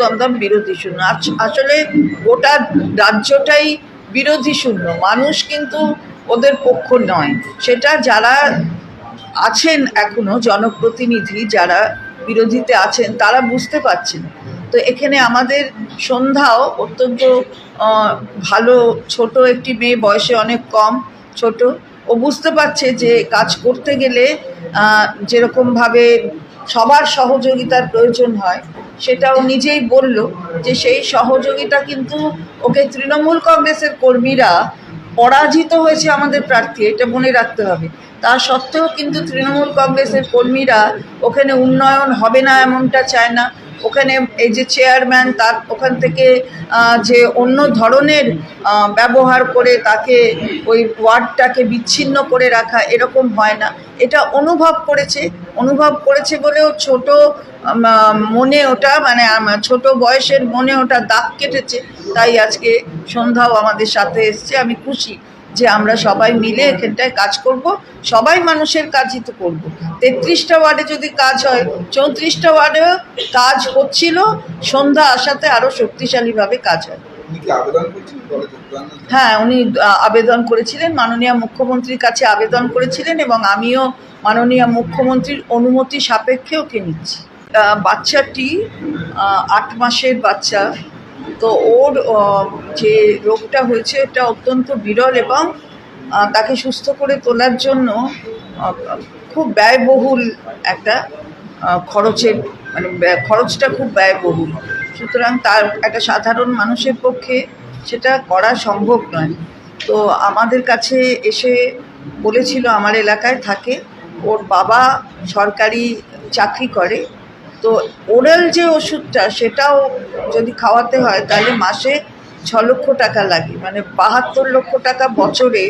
দমদম বিরোধী শূন্য। আসলে গোটা রাজ্যটাই বিরোধী শূন্য। মানুষ কিন্তু ওদের পক্ষ নয়। সেটা যারা আছেন এখনও, জনপ্রতিনিধি যারা বিরোধীতে আছেন, তারা বুঝতে পারছেন। তো এখানে আমাদের সন্ধ্যাও অত্যন্ত ভালো ছোট একটি মেয়ে, বয়সে অনেক কম, ছোট। ও বুঝতে পারছে যে কাজ করতে গেলে যেরকমভাবে সবার সহযোগিতার প্রয়োজন হয়, সেটাও নিজেই বলল যে সেই সহযোগিতা কিন্তু ওকে তৃণমূল কংগ্রেসের কর্মীরা পরাজিত হয়েছে আমাদের প্রার্থী, এটা মনে রাখতে হবে। তা সত্ত্বেও কিন্তু তৃণমূল কংগ্রেসের কর্মীরা ওখানে উন্নয়ন হবে না এমনটা চায় না। ওখানে এই যে চেয়ারম্যান তার ওখান থেকে যে অন্য ধরনের ব্যবহার করে তাকে ওই ওয়ার্ডটাকে বিচ্ছিন্ন করে রাখা এরকম হয় না। এটা অনুভব করেছে অনুভব করেছে বলেও ছোট মনে ওটা মানে ছোট বয়সের মনে ওটা দাগ কেটেছে। তাই আজকে সন্ধ্যাও আমাদের সাথে এসছে, আমি খুশি। যে আমরা সবাই মিলে এখানটায় কাজ করব সবাই মানুষের কাজই তো করব। তেত্রিশটা ওয়ার্ডে যদি কাজ হয় চৌত্রিশটা ওয়ার্ডেও কাজ হচ্ছিল সন্ধ্যা আসাতে আরও শক্তিশালীভাবে কাজ হয়। হ্যাঁ উনি আবেদন করেছিলেন। মাননীয় মুখ্যমন্ত্রীর কাছে আবেদন করেছিলেন এবং আমিও মাননীয় মুখ্যমন্ত্রীর অনুমতি সাপেক্ষে ওকে নিচ্ছি। বাচ্চাটি আট মাসের বাচ্চা। তো ওর যে রোগটা হয়েছে এটা অত্যন্ত বিরল এবং তাকে সুস্থ করে তোলার জন্য খুব ব্যয়বহুল একটা খরচের মানে খরচটা খুব ব্যয়বহুল। সুতরাং তার একটা সাধারণ মানুষের পক্ষে সেটা করা সম্ভব নয়। তো আমাদের কাছে এসে বলেছিল, আমার এলাকায় থাকে, ওর বাবা সরকারি চাকরি করে তো ওরাল যে ওষুধটা সেটাও যদি খাওয়াতে হয়, তাহলে মাসে ছ লক্ষ টাকা লাগে। মানে বাহাত্তর লক্ষ টাকা বছরে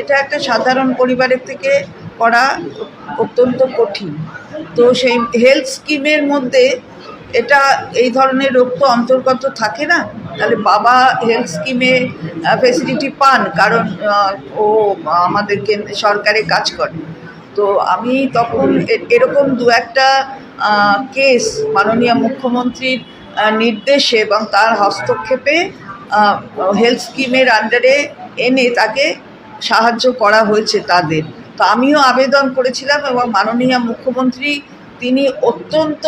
এটা একটা সাধারণ পরিবারের থেকে করা অত্যন্ত কঠিন। তো সেই হেলথ স্কিমের মধ্যে এটা এই ধরনের রোগ তো অন্তর্গত থাকে না। তাহলে বাবা হেলথ স্কিমে ফেসিলিটি পান, কারণ ও আমাদের কেন্দ্র সরকারে কাজ করে। তো আমি তখন এরকম দু একটা কেস মাননীয় মুখ্যমন্ত্রীর নির্দেশে এবং তার হস্তক্ষেপে হেলথ স্কিমের আন্ডারে এনে তাকে সাহায্য করা হয়েছে তাদের। তো আমিও আবেদন করেছিলাম এবং মাননীয় মুখ্যমন্ত্রী তিনি অত্যন্ত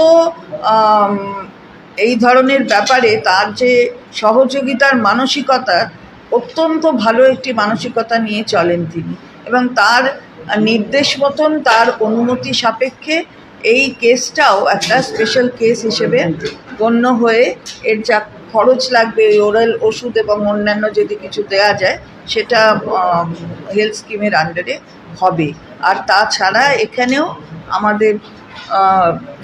এই ধরনের ব্যাপারে তার যে সহযোগিতার মানসিকতা, অত্যন্ত ভালো একটি মানসিকতা নিয়ে চলেন তিনি। এবং তার নির্দেশ মতন তার অনুমতি সাপেক্ষে এই কেসটাও একটা স্পেশাল কেস হিসেবে গণ্য হয়ে এর যা খরচ লাগবে ওরাল ওষুধ এবং অন্যান্য যদি কিছু দেওয়া যায়, সেটা হেলথ স্কিমের আন্ডারে হবে। আর তাছাড়া এখানেও আমাদের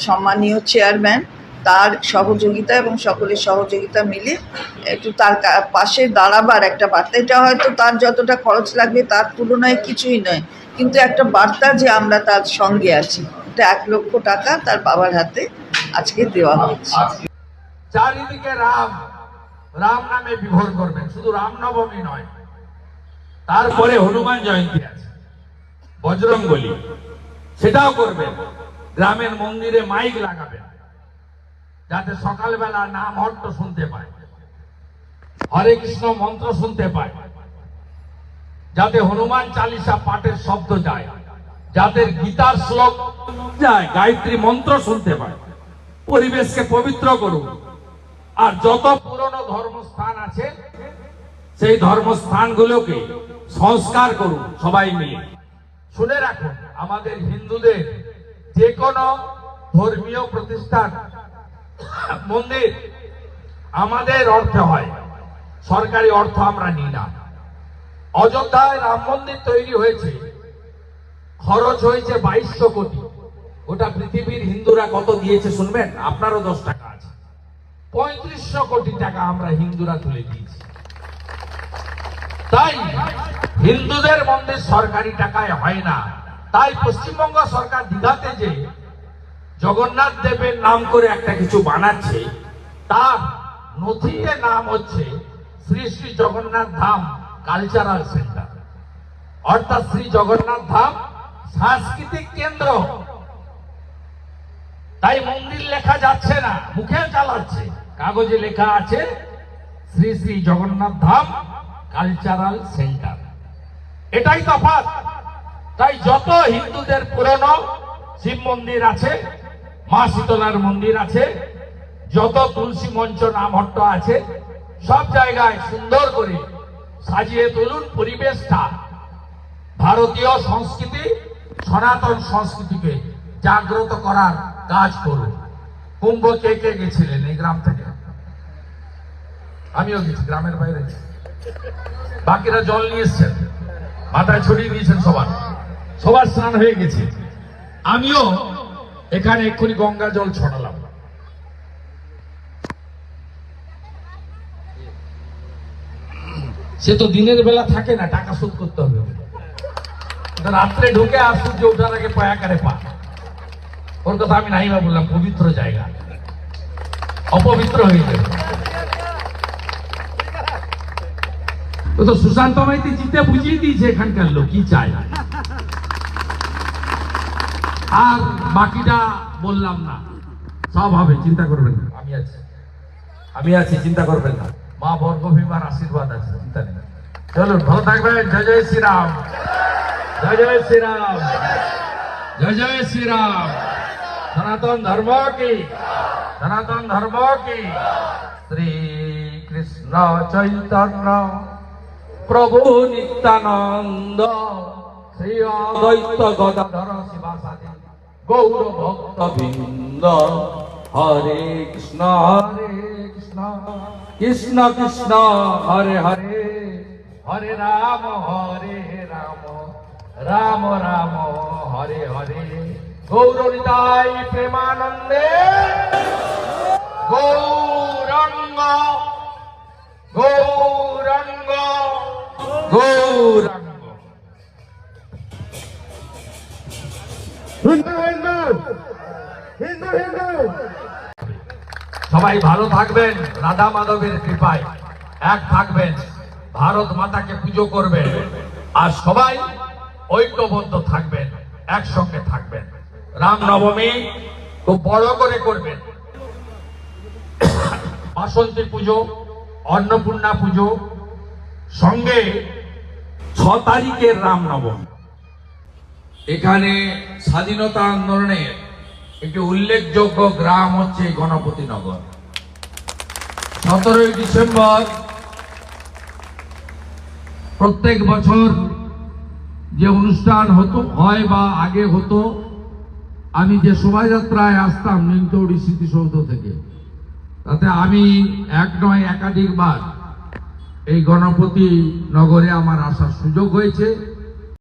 সম্মানীয় চেয়ারম্যান তার সহযোগিতা এবং সকলের সহযোগিতা মিলে একটু তার পাশে দাঁড়াবার একটা বার্তা। এটা হয়তো তার যতটা খরচ লাগবে তার তুলনায় কিছুই নয়। কিন্তু একটা বার্তা যে আমরা তার সঙ্গে আছি। এটা এক লক্ষ টাকা তার বাবার হাতে আজকে দেওয়া হচ্ছে চারিদিকে রাম রাম নামে বিভোর করবেন, শুধু রাম নবমী নয়। তারপরে হনুমান জয়ন্তী আছে বজরং বলি সেটাও করবেন। গ্রামের মন্দিরে মাইক লাগাবেন, যাতে সকালবেলা নাম হট্ট শুনতে পায়। হরে কৃষ্ণ মন্ত্র শুনতে পায়, যাতে হনুমান চালিসা পাঠের শব্দ যায়। যাতে গীতার শ্লোক যায়, গায়ত্রী মন্ত্র শুনতে পায়। পরিবেশকে পবিত্র করুন। আর যত পুরনো ধর্মস্থান আছে, সেই ধর্মস্থানগুলোকে সংস্কার করুন সবাই মিলে। শুনে রাখুন, আমাদের হিন্দুদের যে কোনো ধর্মীয় প্রতিষ্ঠান, মন্দির আমাদের অর্থে হয়। সরকারি অর্থ আমরা নিই না। অযোধ্যায় রাম মন্দির তৈরি হয়েছে। খরচ হয়েছে বাইশশো কোটি। ওটা পৃথিবীর হিন্দুরা কত দিয়েছে শুনবেন? আপনারও দশ টাকা আছে। পঁয়ত্রিশশো কোটি টাকা আমরা হিন্দুরা তুলে দিয়েছি। তাই হিন্দুদের মন্দির সরকারি টাকায় হয় না। তাই পশ্চিমবঙ্গ সরকার দীঘাতে যে জগন্নাথ দেবের নাম করে একটা কিছু বানাচ্ছে, তার নথিতে নাম হচ্ছে শ্রী শ্রী জগন্নাথ ধাম কালচারাল সেন্টার। অর্থাৎ শ্রী জগন্নাথ ধাম সাংস্কৃতিক কেন্দ্র। তাই মন্দির লেখা যাচ্ছে না মুখে চালাচ্ছে। কাগজে লেখা আছে, শ্রী শ্রী জগন্নাথ ধাম কালচারাল সেন্টার। এটাই তফাৎ। তাই যত হিন্দুদের পুরনো শিব মন্দির আছে, মা শীতলার মন্দির আছে, যত তুলসী মঞ্চ নামহট্ট আছে, সব জায়গায় সুন্দর করে সাজিয়ে তুলুন পরিবেশটা। ভারতীয় সংস্কৃতি সনাতন সংস্কৃতিকে জাগ্রত করার কাজ করুন কুম্ভ কে কে গেছিলেন এই গ্রাম থেকে? আমিও গেছি, গ্রামের বাইরে বাকিরা জল নিয়ে এসছেন, মাথায় ছড়িয়ে দিয়েছেন সবার। সবার স্নান হয়ে গেছে। আমিও এখানে এক্ষুনি গঙ্গা জল ছড়ালাম। সে তো দিনের বেলা থাকে না, টাকা শোধ করতে হবে। রাত্রে ঢুকে আর সূর্য ওঠার আগে পায়া করে পা। ওর কথা আমি নাই বা বললাম, পবিত্র জায়গা। অপবিত্র হয়ে যাবে। তো সুশান্ত মাইতি জিতে বুঝিয়ে দিয়েছে এখানকার লোক, কি চায়? আর বাকিটা বললাম না। সব হবে, চিন্তা করবেন না। আমি আছি। আমি আছি, চিন্তা করবেন না। মা বর্গ ভীমার আশীর্বাদ আছে, চিন্তা নেই। চলুন, ভালো থাকবেন। জয় জয় শ্রীরাম। জয় জয় শ্রীরাম। জয় জয় শ্রীরাম। সনাতন ধর্ম কি? সনাতন ধর্ম কি? শ্রী কৃষ্ণ চৈতন্য, প্রভু নিত্যানন্দ, শ্রী অদ্বৈত গদাধর শিবাসাদি গৌর ভক্ত বৃন্দ হরে কৃষ্ণ হরে কৃষ্ণ কৃষ্ণ কৃষ্ণ, হরে হরে হরে রাম, হরে রাম রাম হরে হরে। গৌর প্রেমানন্দে। গৌরঙ্গ গৌরঙ্গ গৌরঙ্গ। হিন্দু হিন্দু হিন্দু হিন্দু। সবাই ভালো থাকবেন রাধা মাধবের কৃপায়। এক থাকবেন ভারত মাতাকে পুজো করবেন। আর সবাই ঐক্যবদ্ধ থাকবেন, একসঙ্গে থাকবেন। রাম নবমী খুব বড় করে করবেন। বাসন্তী পুজো, অন্নপূর্ণা পুজো, সঙ্গে ছ তারিখের রাম নবমী এখানে স্বাধীনতা আন্দোলনের একটি উল্লেখযোগ্য গ্রাম হচ্ছে গণপতি নগর। সতেরোই ডিসেম্বর প্রত্যেক বছর যে অনুষ্ঠান হতো, হয় বা আগে হতো, আমি যে শোভাযাত্রায় আসতাম নিমতৌড়ি স্মৃতিসৌধ থেকে, তাতে আমি এক নয়, একাধিকবার এই গণপতি নগরে আমার আসার সুযোগ হয়েছে।